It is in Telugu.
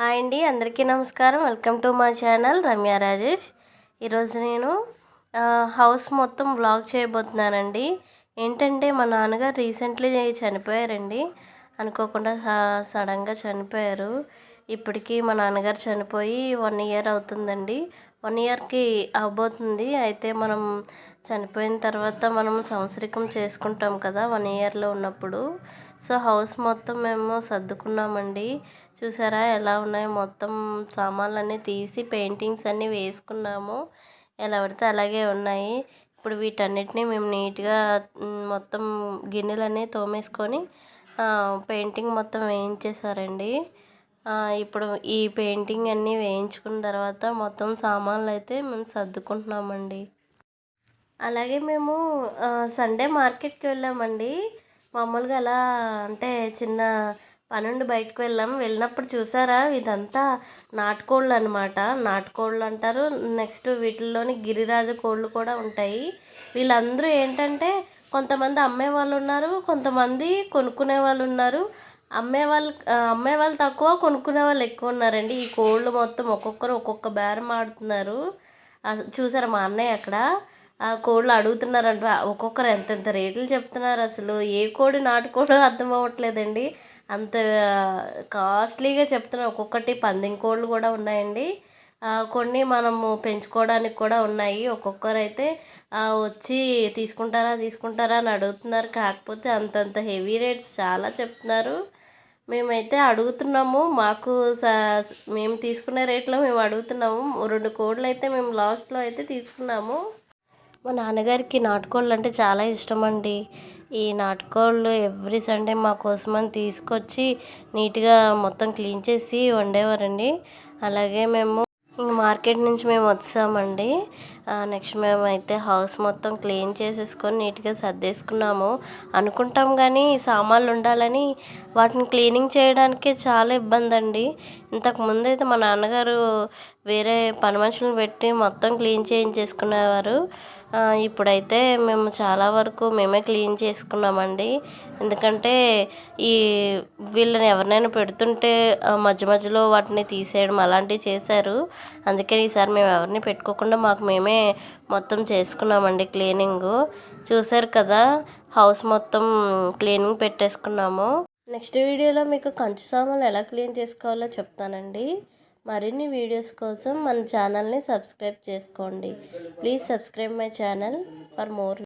హాయ్ అండి అందరికీ నమస్కారం. వెల్కమ్ టు మా ఛానల్ రమ్య రాజేష్. ఈరోజు నేను హౌస్ మొత్తం బ్లాగ్ చేయబోతున్నానండి. ఏంటంటే మా నాన్నగారు రీసెంట్లీ చనిపోయారండి. అనుకోకుండా స- సడన్గా చనిపోయారు. ఇప్పటికీ మా నాన్నగారు చనిపోయి వన్ ఇయర్ అవుతుందండి. వన్ ఇయర్కి అవబోతుంది అయితే మనం చనిపోయిన తర్వాత మనం సంవత్సరికం చేసుకుంటాం కదా వన్ ఇయర్లో ఉన్నప్పుడు. సో హౌస్ మొత్తం మేము సర్దుకున్నామండి. చూసారా ఎలా ఉన్నాయో? మొత్తం సామాన్లన్నీ తీసి పెయింటింగ్స్ అన్నీ వేసుకున్నాము. ఎలా పడితే అలాగే ఉన్నాయి. ఇప్పుడు వీటన్నిటిని మేము నీట్గా మొత్తం గిన్నెలన్నీ తోమేసుకొని పెయింటింగ్ మొత్తం వేయించేసారండి ఇప్పుడు ఈ పెయింటింగ్ అన్నీ వేయించుకున్న తర్వాత మొత్తం సామాన్లు అయితే మేము సర్దుకుంటున్నామండి. అలాగే మేము సండే మార్కెట్కి వెళ్ళామండి. మామూలుగా అలా అంటే చిన్న పనుండి బయటకు వెళ్ళాం. వెళ్ళినప్పుడు చూసారా? ఇదంతా నాటుకోళ్ళు అనమాట నాటుకోళ్ళు అంటారు నెక్స్ట్ వీటిల్లోని గిరిరాజు కోళ్ళు కూడా ఉంటాయి. వీళ్ళందరూ ఏంటంటే కొంతమంది అమ్మే వాళ్ళు ఉన్నారు కొంతమంది కొనుక్కునే వాళ్ళు ఉన్నారు అమ్మే వాళ్ళు అమ్మే వాళ్ళు తక్కువ కొనుక్కునే వాళ్ళు ఎక్కువ ఉన్నారండి. ఈ కోళ్ళు మొత్తం ఒక్కొక్కరు ఒక్కొక్క బేరం ఆడుతున్నారు. చూసారు చూసారా మా అన్నయ్య అక్కడ? కోళ్ళు అడుగుతున్నారంట. ఒక్కొక్కరు ఎంతెంత రేట్లు చెప్తున్నారు అసలు? ఏ కోడి నాటుకోడో అర్థం అవ్వట్లేదండి. అంత కాస్ట్లీగా చెప్తున్నారు. ఒక్కొక్కటి పందెం కోళ్ళు కూడా ఉన్నాయండి. కొన్ని మనము పెంచుకోవడానికి కూడా ఉన్నాయి. ఒక్కొక్కరు అయితే వచ్చి తీసుకుంటారా తీసుకుంటారా అని అడుగుతున్నారు. కాకపోతే అంతంత హెవీ రేట్స్ చాలా చెప్తున్నారు. మేమైతే అడుగుతున్నాము. మాకు స- మేము తీసుకునే రేట్లో మేము అడుగుతున్నాము. రెండు కోళ్ళు అయితే మేము లాస్ట్లో అయితే తీసుకున్నాము. మా నాన్నగారికి నాటుకోళ్ళు అంటే చాలా ఇష్టం అండి ఈ నాటుకోళ్ళు ఎవ్రీ సండే మా కోసమని తీసుకొచ్చి నీట్గా మొత్తం క్లీన్ చేసి వండేవారండి. అలాగే మేము మార్కెట్ నుంచి మేము వచ్చామండి. నెక్స్ట్ మేము అయితే హౌస్ మొత్తం క్లీన్ చేసేసుకొని నీట్గా సర్దేసుకున్నాము. అనుకుంటాం కానీ సామాన్లు ఉండాలని వాటిని క్లీనింగ్ చేయడానికే చాలా ఇబ్బంది అండి ఇంతకు ముందు అయితే మా నాన్నగారు వేరే పని మనుషులను పెట్టి మొత్తం క్లీన్ చేయించేసుకునేవారు. ఇప్పుడైతే మేము చాలా వరకు మేమే క్లీన్ చేసుకున్నామండి. ఎందుకంటే ఈ వీళ్ళని ఎవరినైనా పెడుతుంటే మధ్య మధ్యలో వాటిని తీసేయడం అలాంటివి చేశారు. అందుకని ఈసారి మేము ఎవరిని పెట్టుకోకుండా మాకు మేమే మొత్తం చేసుకున్నామండి క్లీనింగ్. చూసారు కదా హౌస్ మొత్తం క్లీనింగ్ పెట్టేసుకున్నాము. నెక్స్ట్ వీడియోలో మీకు కంచు సామాన్లు ఎలా క్లీన్ చేసుకోవాలో చెప్తానండి. మరిన్ని వీడియోస్ కోసం మన ఛానల్ని సబ్స్క్రైబ్ చేసుకోండి. Please subscribe my channel for more